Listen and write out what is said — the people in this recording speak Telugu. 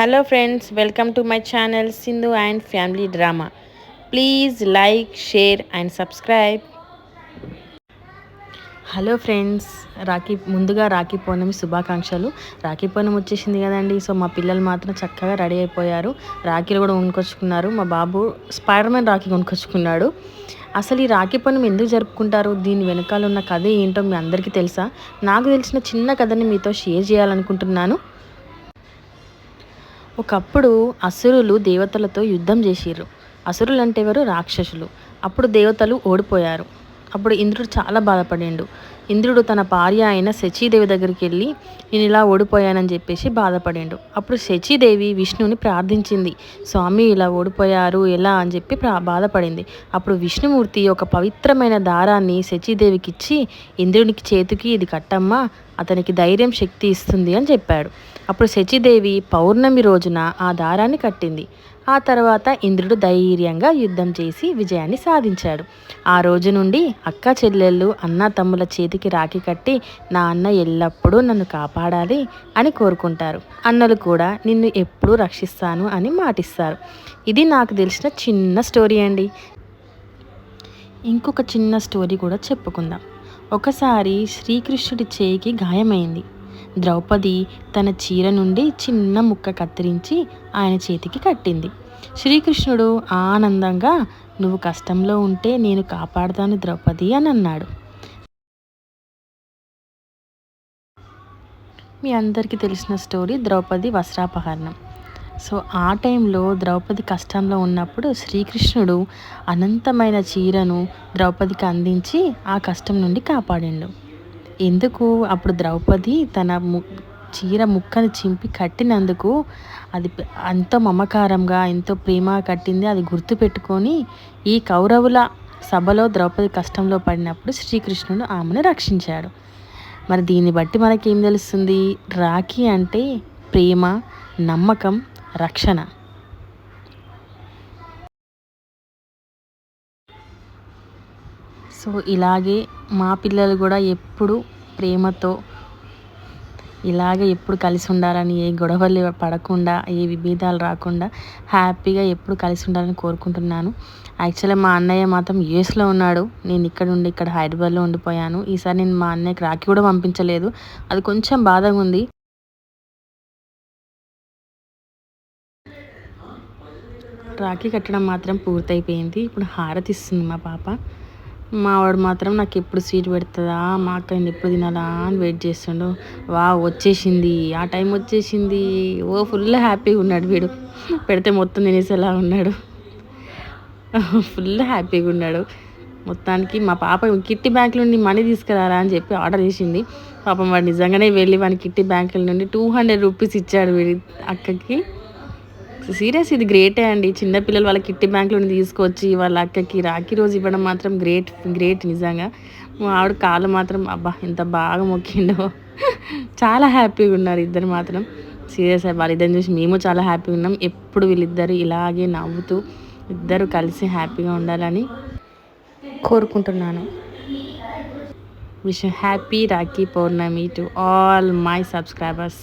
Hello friends welcome to my channel Sindhu and family drama please like share and subscribe hello friends Rakhi ముందుగా రాఖీ పౌర్ణమి శుభాకాంక్షలు. రాఖీ పౌర్ణమి వచ్చేసింది కదండి సో మా పిల్లలు మాత్రం చక్కగా రెడీ అయిపోయారు. రాఖీలు కూడా కొనుక్కొచ్చుకున్నారు. మా బాబు స్పైడర్ రాఖీ కొనుక్కొచ్చుకున్నాడు. అసలు ఈ రాఖీ పౌర్ణమి ఎందుకు జరుపుకుంటారు? దీని వెనకాల ఉన్న కథ ఏంటో మీ అందరికీ తెలుసా? నాకు తెలిసిన చిన్న కథని మీతో షేర్ చేయాలనుకుంటున్నాను. ఒకప్పుడు అసురులు దేవతలతో యుద్ధం చేసిర్రు. అసురులు అంటే ఎవరు? రాక్షసులు. అప్పుడు దేవతలు ఓడిపోయారు. అప్పుడు ఇంద్రుడు చాలా బాధపడిండు. ఇంద్రుడు తన భార్య అయిన శచీదేవి దగ్గరికి వెళ్ళి నేను ఇలా ఓడిపోయానని చెప్పేసి బాధపడిండు. అప్పుడు శచీదేవి విష్ణుని ప్రార్థించింది. స్వామి ఇలా ఓడిపోయారు? ఎలా? అని చెప్పి ప్రా బాధపడింది. అప్పుడు విష్ణుమూర్తి ఒక పవిత్రమైన దారాన్ని శచీదేవికి ఇచ్చి ఇంద్రునికి చేతికి ఇది కట్టమ్మా. అతనికి ధైర్యం శక్తి ఇస్తుంది అని చెప్పాడు. అప్పుడు శచీదేవి పౌర్ణమి రోజున ఆ దారాన్ని కట్టింది. ఆ తర్వాత ఇంద్రుడు ధైర్యంగా యుద్ధం చేసి విజయాన్ని సాధించాడు. ఆ రోజు నుండి అక్క చెల్లెళ్ళు అన్న తమ్ముల చేతికి రాఖీ కట్టి నా అన్న ఎల్లప్పుడూ నన్ను కాపాడాలి అని కోరుకుంటారు. అన్నలు కూడా నిన్ను ఎప్పుడూ రక్షిస్తాను అని మాటిస్తారు. ఇది నాకు తెలిసిన చిన్న స్టోరీ అండి. ఇంకొక చిన్న స్టోరీ కూడా చెప్పుకుందాం. ఒకసారి శ్రీకృష్ణుడి చేయికి గాయమైంది. ద్రౌపది తన చీర నుండి చిన్న ముక్క కత్తిరించి ఆయన చేతికి కట్టింది. శ్రీకృష్ణుడు ఆనందంగా నువ్వు కష్టంలో ఉంటే నేను కాపాడుతాను ద్రౌపది అని అన్నాడు. మీ అందరికీ తెలిసిన స్టోరీ ద్రౌపది వస్త్రాపహరణం. సో ఆ టైంలో ద్రౌపది కష్టంలో ఉన్నప్పుడు శ్రీకృష్ణుడు అనంతమైన చీరను ద్రౌపదికి అందించి ఆ కష్టం నుండి కాపాడిండు. ఎందుకు? అప్పుడు ద్రౌపది తన ము చీర ముక్కను చింపి కట్టినందుకు అది ఎంతో మమకారంగా ఎంతో ప్రేమ కట్టింది. అది గుర్తుపెట్టుకొని ఈ కౌరవుల సభలో ద్రౌపది కష్టంలో పడినప్పుడు శ్రీకృష్ణుడు ఆమెను రక్షించాడు. మరి దీన్ని బట్టి మనకేం తెలుస్తుంది? రాఖీ అంటే ప్రేమ నమ్మకం రక్షణ. సో ఇలాగే మా పిల్లలు కూడా ఎప్పుడు ప్రేమతో ఇలాగ ఎప్పుడు కలిసి ఉండాలని ఏ గొడవలు పడకుండా ఏ విభేదాలు రాకుండా హ్యాపీగా ఎప్పుడు కలిసి ఉండాలని కోరుకుంటున్నాను. యాక్చువల్గా మా అన్నయ్య మాత్రం యూఎస్లో ఉన్నాడు. నేను ఇక్కడ ఉండి ఇక్కడ హైదరాబాద్లో ఉండిపోయాను. ఈసారి నేను మా అన్నయ్యకి రాఖీ కూడా పంపించలేదు. అది కొంచెం బాధగా ఉంది. రాఖీ కట్టడం మాత్రం పూర్తయిపోయింది. ఇప్పుడు హారతి ఇస్తుంది మా పాప. మావాడు మాత్రం నాకు ఎప్పుడు స్వీట్ పెడుతుందా? మా అక్క ఎప్పుడు తినాలా అని వెయిట్ చేస్తుండు. వా వచ్చేసింది. ఆ టైం వచ్చేసింది. ఓ ఫుల్ హ్యాపీగా ఉన్నాడు వీడు. పెడితే మొత్తం తినేసేలా ఉన్నాడు. ఫుల్ హ్యాపీగా ఉన్నాడు. మొత్తానికి మా పాప కిట్టి బ్యాంక్ నుండి మనీ తీసుకురారా అని చెప్పి ఆర్డర్ చేసింది. పాపం వాడు నిజంగానే వెళ్ళి వాడిని కిట్టి బ్యాంకుల నుండి టూ హండ్రెడ్ రూపీస్ ఇచ్చాడు వీడి అక్కకి. సీరియస్ ఇది గ్రేటే అండి. చిన్నపిల్లలు వాళ్ళ కిట్టి బ్యాంకులో తీసుకొచ్చి వాళ్ళ అక్కకి రాఖీ రోజు ఇవ్వడం మాత్రం గ్రేట్ గ్రేట్ నిజంగా. మా ఆవిడ కాళ్ళు మాత్రం అబ్బా ఎంత బాగా మొక్కిండో చాలా హ్యాపీగా ఉన్నారు ఇద్దరు మాత్రం. సీరియస్ వాళ్ళిద్దరిని చూసి మేము చాలా హ్యాపీగా ఉన్నాం. ఎప్పుడు వీళ్ళిద్దరు ఇలాగే నవ్వుతూ ఇద్దరు కలిసి హ్యాపీగా ఉండాలని కోరుకుంటున్నాను. Wish happy Rakhi Pournami to all my subscribers.